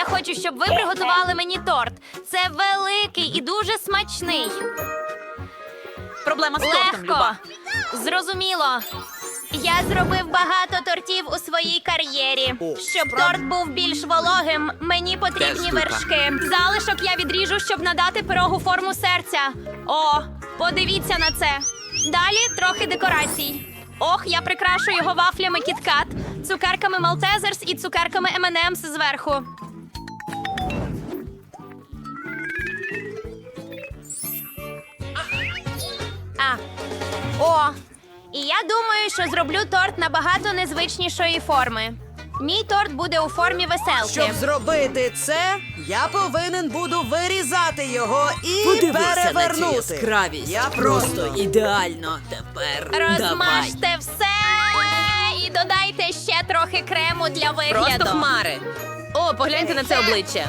я хочу, щоб ви приготували мені торт. Це великий і дуже смачний. Проблема з тортом, Легко. Люба. Зрозуміло. Я зробив багато тортів у своїй кар'єрі. Щоб торт був більш вологим, мені потрібні вершки. Залишок я відріжу, щоб надати пирогу форму серця. О, подивіться на це. Далі трохи декорацій. Ох, я прикрашу його вафлями кіткат, цукерками Малтезерс і цукерками M&M's зверху. А. О, і я думаю, що зроблю торт набагато незвичнішої форми. Мій торт буде у формі веселки. Щоб зробити це, я повинен буду вирізати його і Подивися на цю перевернути. яскравість. Я просто просто ідеально. Тепер давай. Розмажте все і додайте ще трохи крему для вигляду. Просто хмари. О, погляньте на це обличчя.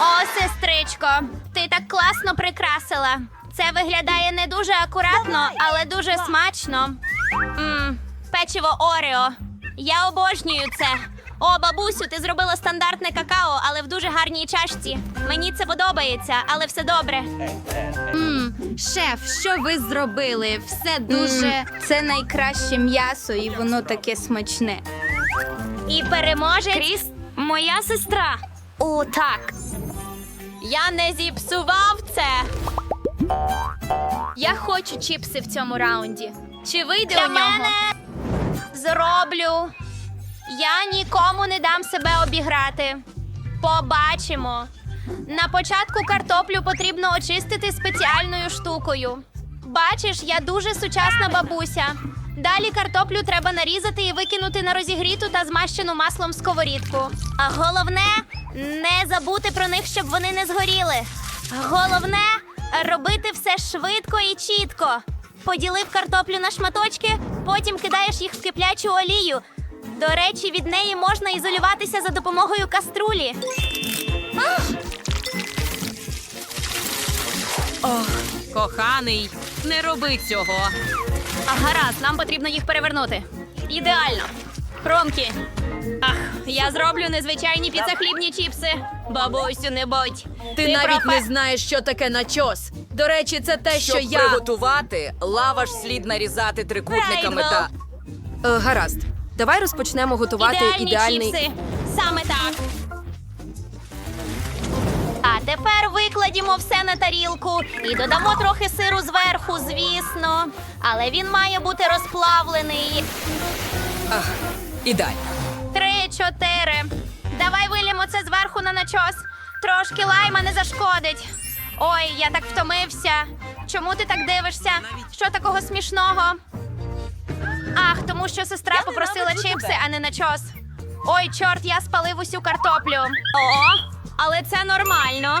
О, сестричко, ти так класно прикрасила. Це виглядає не дуже акуратно, але дуже смачно. Мм, печиво Орео. Я обожнюю це. О, бабусю, ти зробила стандартне какао, але в дуже гарній чашці. Мені це подобається, але все добре. М, шеф, що ви зробили? Все дуже. Це найкраще м'ясо, і воно таке смачне. І переможе Кріс, моя сестра. О, так. Я не зіпсував це. Я хочу чіпси в цьому раунді. Чи вийде Для у нього? мене зроблю. Я нікому не дам себе обіграти. Побачимо. На початку картоплю потрібно очистити спеціальною штукою. Бачиш, я дуже сучасна бабуся. Далі картоплю треба нарізати і викинути на розігріту та змащену маслом сковорідку. А головне не забути про них, щоб вони не згоріли. Головне робити все швидко і чітко. Поділив картоплю на шматочки, потім кидаєш їх в киплячу олію. До речі, від неї можна ізолюватися за допомогою каструлі. Коханий, не роби цього. А гаразд, нам потрібно їх перевернути. Ідеально. Хромкі. Ах, я зроблю незвичайні піцахлібні чіпси. Бабусю, не будь. Ти, навіть пропа- не знаєш, що таке начос. До речі, це те, що Щоб я. приготувати, лаваш слід нарізати трикутниками та. Е, гаразд. Давай розпочнемо готувати Ідеальні ідеальний. чіпси. Саме так. А тепер викладімо все на тарілку і додамо трохи сиру зверху, звісно. Але він має бути розплавлений. Ах, Ідеально. Три, чотири. Давай вилімо це зверху на начос. Трошки лайма не зашкодить. Ой, я так втомився. Чому ти так дивишся? Що такого смішного? Ах, тому що сестра попросила чипси, а не начос. Ой, чорт, я спалив усю картоплю. О, але це нормально.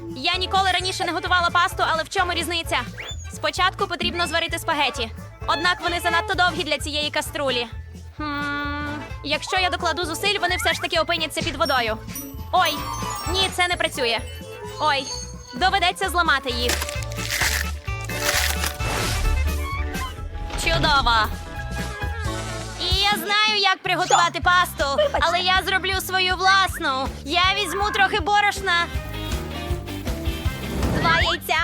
Я ніколи раніше не готувала пасту, але в чому різниця? Спочатку потрібно зварити спагеті. Однак вони занадто довгі для цієї каструлі. Хм, якщо я докладу зусиль, вони все ж таки опиняться під водою. Ой, ні, це не працює. Ой, доведеться зламати їх. Чудово. І я знаю, як приготувати пасту, але я зроблю свою власну. Я візьму трохи борошна. Два яйця.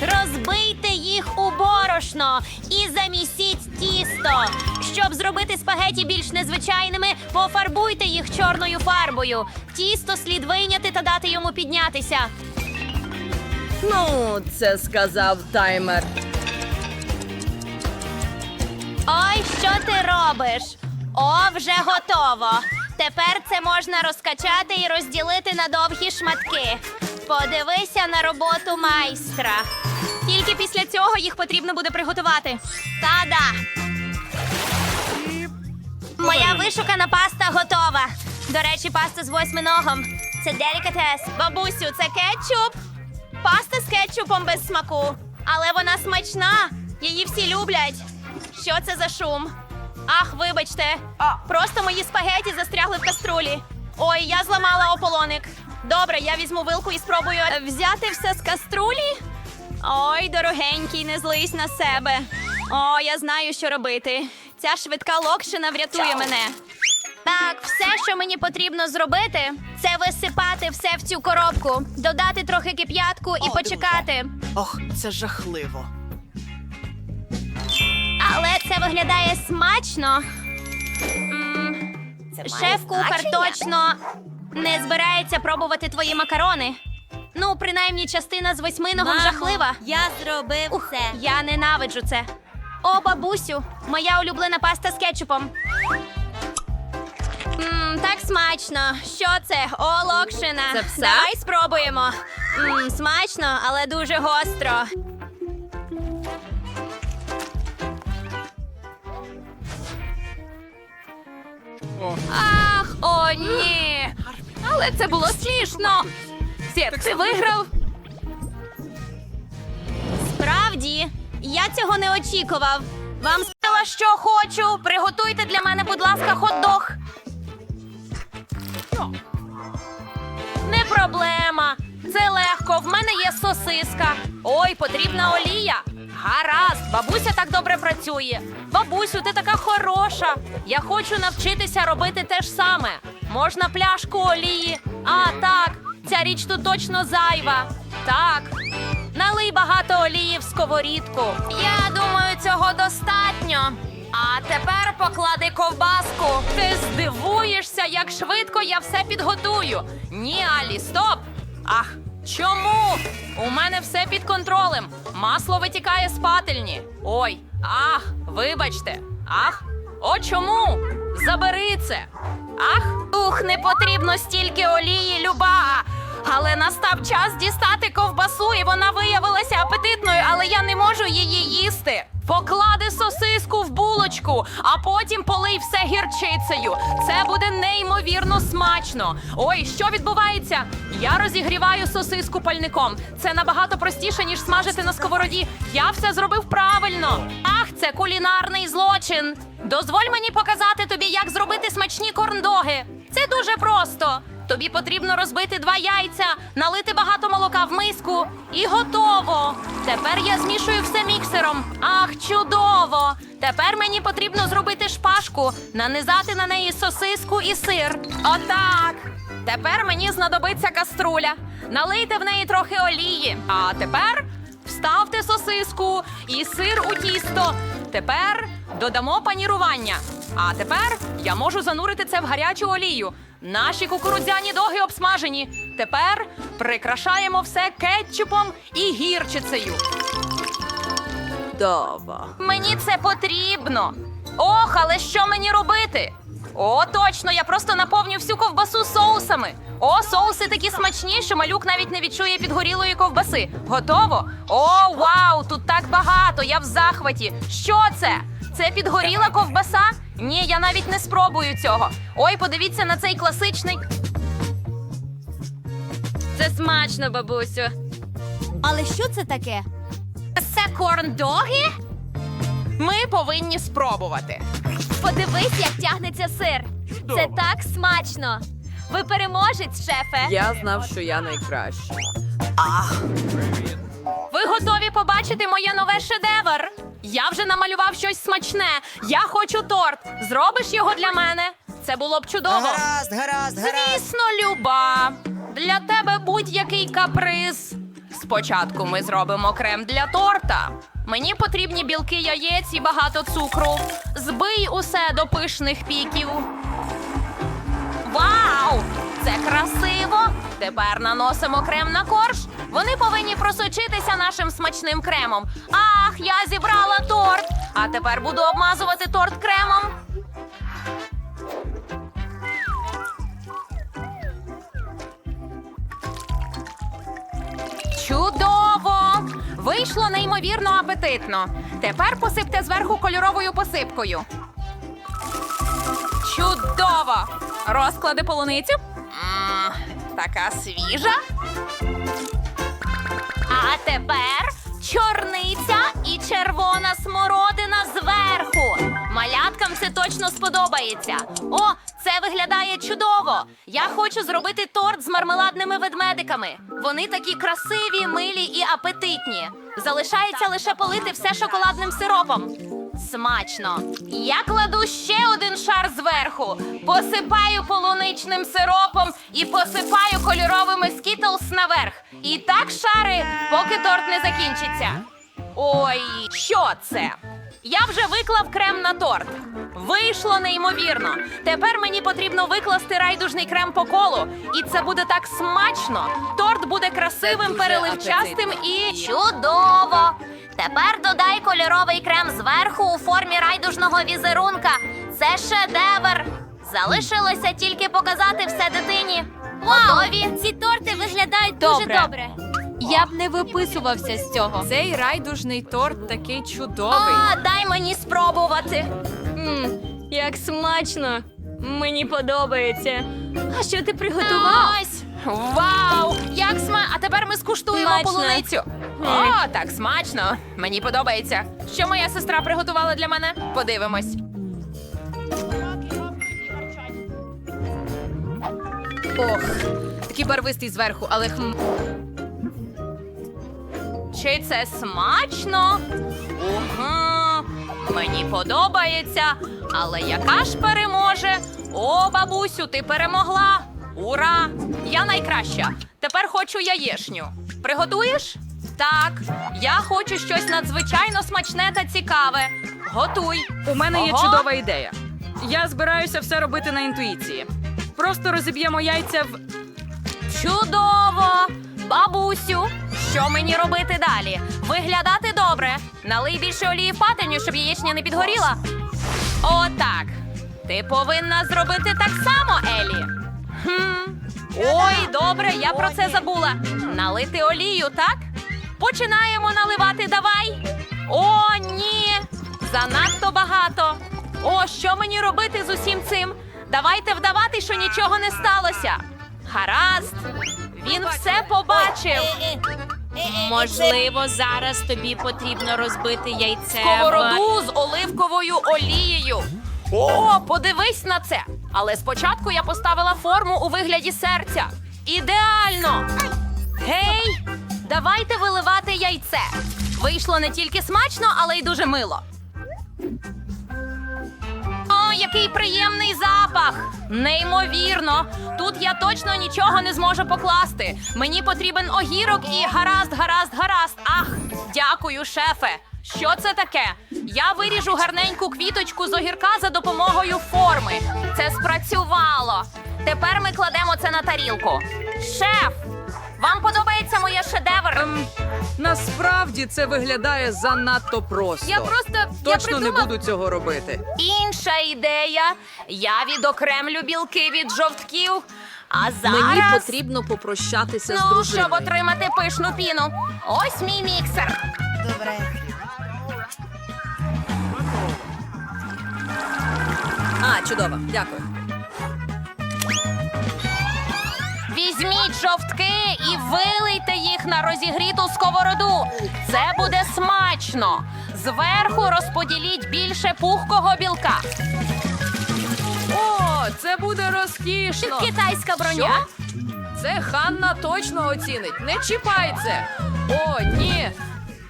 Розбийте їх у борошно і замісіть тісто. Щоб зробити спагеті більш незвичайними, пофарбуйте їх чорною фарбою. Тісто слід вийняти та дати йому піднятися. Ну, це сказав таймер. Ой, що ти робиш? О, вже готово. Тепер це можна розкачати і розділити на довгі шматки. Подивися на роботу майстра. Тільки після цього їх потрібно буде приготувати. Та-да! Моя вишукана паста готова. До речі, паста з восьминогом. Це делікатес. Бабусю, це кетчуп. Паста з кетчупом без смаку. Але вона смачна. Її всі люблять. Що це за шум? Ах, вибачте. Просто мої спагеті застрягли в каструлі. Ой, я зламала ополоник. Добре, я візьму вилку і спробую взяти все з каструлі. Ой, дорогенький, не злись на себе. О, я знаю, що робити. Ця швидка локшина врятує мене. Так, все, що мені потрібно зробити, це висипати все в цю коробку, додати трохи кип'ятку і почекати. Ох, це жахливо. Але це виглядає смачно. М, Шеф-кухар точно не збирається пробувати твої макарони. Ну, принаймні, частина з восьминого жахлива. Я зробив Ух, це. я ненавиджу це. О, бабусю, моя улюблена паста з кетчупом. Мм, так смачно. Що це? О, локшина. Це все? Давай спробуємо. Мм, смачно, але дуже гостро. Ах, о, ні. Але це було смішно. Сєт, ти виграв? Справді, я цього не очікував. Вам сказала, що хочу. Приготуйте для мене, будь ласка, хот-дог. Не проблема. Це легко. В мене є сосиска. Ой, потрібна олія. Гаразд, бабуся так добре працює. Бабусю, ти така хороша. Я хочу навчитися робити те ж саме. Можна пляшку олії. А, так, ця річ тут точно зайва. Так. Налий багато олії в сковорідку. Я думаю, цього достатньо. А тепер поклади ковбаску. Ти здивуєшся, як швидко я все підготую. Ні, Алі, стоп! Ах, чому? У мене все під контролем. Масло витікає з пательні. Ой, ах, вибачте. Ах, о чому? Забери це. Ах, ух, не потрібно стільки олії, люба. Але настав час дістати ковбасу, і вона виявилася апетитною, але я не можу її їсти. Поклади сосиску в булочку, а потім полий все гірчицею. Це буде неймовірно смачно. Ой, що відбувається? Я розігріваю сосиску пальником. Це набагато простіше, ніж смажити на сковороді. Я все зробив правильно. Ах, це кулінарний злочин. Дозволь мені показати тобі, як зробити смачні корндоги. Це дуже просто. Тобі потрібно розбити два яйця, налити багато молока в миску і готово. Тепер я змішую все міксером. Ах, чудово! Тепер мені потрібно зробити шпажку, нанизати на неї сосиску і сир. Отак. Тепер мені знадобиться каструля. Налийте в неї трохи олії. А тепер вставте сосиску і сир у тісто. Тепер додамо панірування. А тепер я можу занурити це в гарячу олію. Наші кукурудзяні доги обсмажені. Тепер прикрашаємо все кетчупом і гірчицею. Дово. Мені це потрібно. Ох, але що мені робити? О, точно, я просто наповню всю ковбасу соусами. О, соуси такі смачні, що малюк навіть не відчує підгорілої ковбаси. Готово? О, вау! Тут так багато! Я в захваті. Що це? Це підгоріла ковбаса? Ні, я навіть не спробую цього. Ой, подивіться на цей класичний. Це смачно, бабусю. Але що це таке? Це корндоги? Ми повинні спробувати. Подивись, як тягнеться сир. Це так смачно. Ви переможець, шефе. Я знав, що я найкращий. Ви готові побачити моє нове шедевр? Я вже намалював щось смачне. Я хочу торт. Зробиш його для мене? Це було б чудово. Гаразд, гаразд, гаразд. Звісно, люба. Для тебе будь-який каприз. Спочатку ми зробимо крем для торта. Мені потрібні білки яєць і багато цукру. Збий усе до пишних піків. Вау! Це красиво! Тепер наносимо крем на корж. Вони повинні просочитися нашим смачним кремом. Ах, я зібрала торт! А тепер буду обмазувати торт кремом. Чудово! Вийшло неймовірно апетитно. Тепер посипте зверху кольоровою посипкою. Чудово! Розклади полуницю. М, така свіжа. А тепер чорниця і червона смородина зверху. Маляткам це точно сподобається. О, це виглядає чудово. Я хочу зробити торт з мармеладними ведмедиками. Вони такі красиві, милі і апетитні. Залишається лише полити все шоколадним сиропом. Смачно. Я кладу ще один шар зверху, посипаю полуничним сиропом і посипаю кольоровими скітлс наверх. І так шари, поки торт не закінчиться. Ой, що це? Я вже виклав крем на торт. Вийшло неймовірно. Тепер мені потрібно викласти райдужний крем по колу, і це буде так смачно. Торт буде красивим, переливчастим і Чудово! Тепер додай кольоровий крем зверху у формі райдужного візерунка. Це шедевр. Залишилося тільки показати все дитині. Готові? Ці торти виглядають дуже Добре. Я б не виписувався з цього. Цей райдужний торт такий чудовий. А, дай мені спробувати. Мм, як смачно. Мені подобається. А що ти приготував? Ось! Вау! Як сма... А тепер ми скуштуємо Смачно. полуницю. О, так смачно. Мені подобається. Що моя сестра приготувала для мене? Подивимось. Ох, такий барвистий зверху, але хм. Чи це смачно? Угу. Мені подобається. Але яка ж переможе? О, бабусю, ти перемогла! Ура! Я найкраща. Тепер хочу яєшню. Приготуєш? Так, я хочу щось надзвичайно смачне та цікаве. Готуй. У мене є Ого. чудова ідея. Я збираюся все робити на інтуїції. Просто розіб'ємо яйця в. Чудово! Бабусю, що мені робити далі? Виглядати добре. Налий більше олії в пательню, щоб яєчня не підгоріла. Отак. Ти повинна зробити так само, Елі. Хм. Ой, добре, я про це забула. Налити олію, так? Починаємо наливати, давай. О, ні! Занадто багато. О, що мені робити з усім цим? Давайте вдавати, що нічого не сталося. Гаразд. Він все побачив. Можливо, зараз тобі потрібно розбити яйце. Сковороду з оливковою олією. О, подивись на це. Але спочатку я поставила форму у вигляді серця. Ідеально! Гей, давайте виливати яйце. Вийшло не тільки смачно, але й дуже мило. Який приємний запах! Неймовірно! Тут я точно нічого не зможу покласти. Мені потрібен огірок і гаразд, гаразд, гаразд. Ах, дякую, шефе. Що це таке? Я виріжу гарненьку квіточку з огірка за допомогою форми. Це спрацювало. Тепер ми кладемо це на тарілку. Шеф, вам подобається моє шедевр? Ем, насправді це виглядає занадто просто. Я просто я точно не придумав- буду цього робити. Інша ідея. Я відокремлю білки від жовтків. А зараз Мені потрібно попрощатися з ну, дружиною. щоб отримати пишну піну. Ось мій міксер. Добре. А, чудово, дякую. Візьміть жовтки і вилийте їх на розігріту сковороду. Це буде смачно. Зверху розподіліть більше пухкого білка. О, це буде розкішно. Китайська броня. Це Ханна точно оцінить. Не чіпай це. О, ні.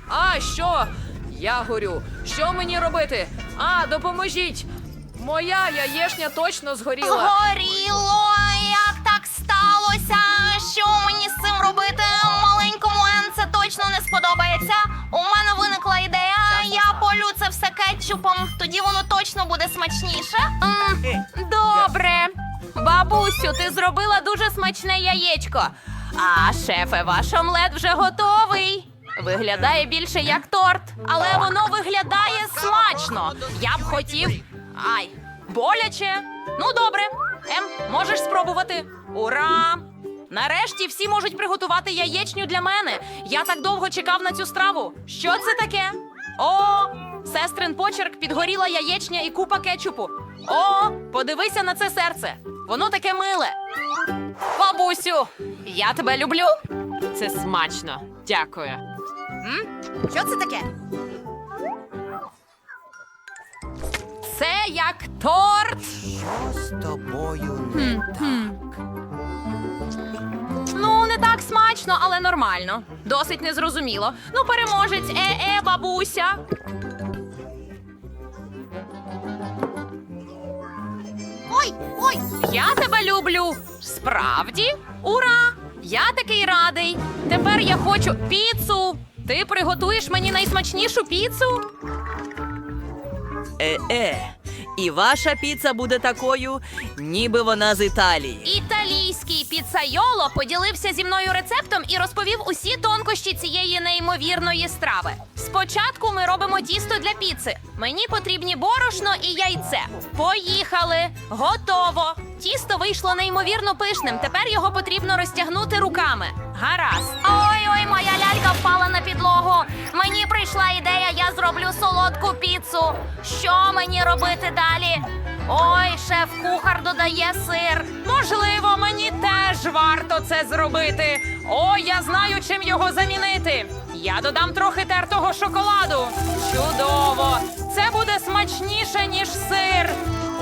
А що? Я горю. Що мені робити? А, допоможіть. Моя яєшня точно згоріла. Так сталося? Що мені з цим робити? Маленькому Ен це точно не сподобається. У мене виникла ідея. Я полю це все кетчупом. Тоді воно точно буде смачніше. М, добре. Бабусю, ти зробила дуже смачне яєчко. А шефе, ваш омлет вже готовий. Виглядає більше як торт, але воно виглядає смачно. Я б хотів. Ай, боляче. Ну, добре. Ем, можеш спробувати. Ура! Нарешті всі можуть приготувати яєчню для мене. Я так довго чекав на цю страву. Що це таке? О, сестрин почерк, підгоріла яєчня і купа кетчупу. О, подивися на це серце. Воно таке миле. Бабусю, я тебе люблю. Це смачно. Дякую. Що це таке? Це як торт. Що З тобою не так. Так смачно, але нормально. Досить незрозуміло. Ну, переможець, е-е, бабуся. Ой, ой, я тебе люблю. Справді? Ура! Я такий радий. Тепер я хочу піцу. Ти приготуєш мені найсмачнішу піцу? Е-е. І ваша піца буде такою, ніби вона з Італії. Італійський піцайоло поділився зі мною рецептом і розповів усі тонкощі цієї неймовірної страви. Спочатку ми робимо тісто для піци. Мені потрібні борошно і яйце. Поїхали! Готово! Тісто вийшло неймовірно пишним. Тепер його потрібно розтягнути руками. Гаразд. Ой, ой, моя лялька впала на підлогу. Мені прийшла ідея, я зроблю солодку піцу. Що мені робити далі? Ой, шеф-кухар додає сир. Можливо, мені теж варто це зробити. О, я знаю, чим його замінити. Я додам трохи тертого шоколаду. Чудово! Це буде смачніше, ніж сир.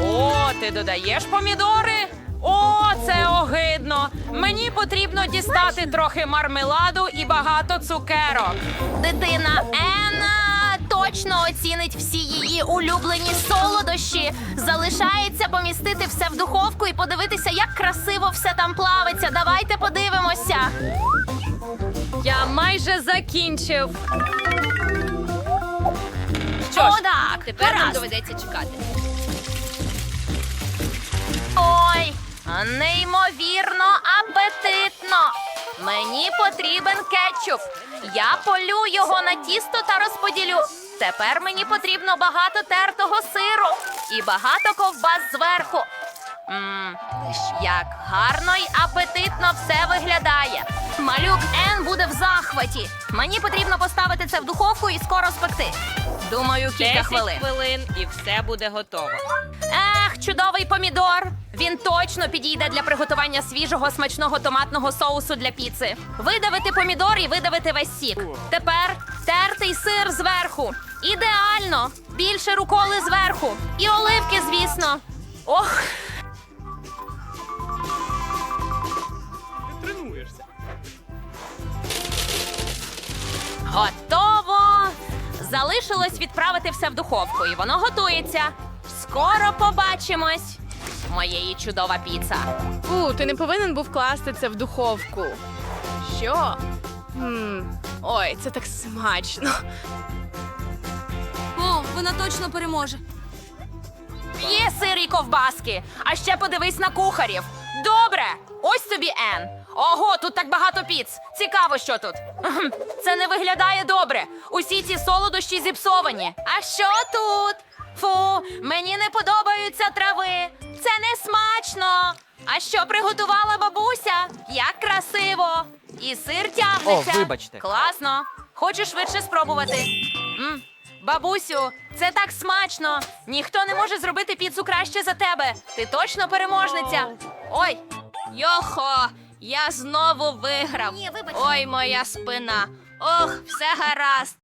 О, ти додаєш помідори? О, це огидно. Мені потрібно дістати трохи мармеладу і багато цукерок. Дитина Енна точно оцінить всі її улюблені солодощі. Залишається помістити все в духовку і подивитися, як красиво все там плавиться. Давайте подивимося. Я майже закінчив. О, так, Тепер нам доведеться чекати. Неймовірно апетитно. Мені потрібен кетчуп. Я полю його на тісто та розподілю. Тепер мені потрібно багато тертого сиру і багато ковбас зверху. Мм, як гарно й апетитно все виглядає. Малюк Ен буде в захваті. Мені потрібно поставити це в духовку і скоро спекти. Думаю, кілька 10 хвилин. хвилин і все буде готово. Ех, чудовий помідор. Він точно підійде для приготування свіжого смачного томатного соусу для піци. Видавити помідор і видавити весь сік. Тепер тертий сир зверху. Ідеально! Більше руколи зверху. І оливки, звісно. Ох, Готово! Залишилось відправити все в духовку, і воно готується. Скоро побачимось. Моєї чудова піца. У, ти не повинен був класти це в духовку. Що? Хм. Ой, це так смачно. О, вона точно переможе. Є сир і ковбаски. А ще подивись на кухарів. Добре, ось тобі Ен. Ого, тут так багато піц. Цікаво, що тут. Це не виглядає добре. Усі ці солодощі зіпсовані. А що тут? Фу, мені не подобаються трави. Це не смачно. А що приготувала бабуся? Як красиво! І сир тягнеться. О, вибачте. Класно. Хочу швидше спробувати. М, Бабусю, це так смачно. Ніхто не може зробити піцу краще за тебе. Ти точно переможниця. Ой, йохо, я знову виграв. Ой, моя спина. Ох, все гаразд.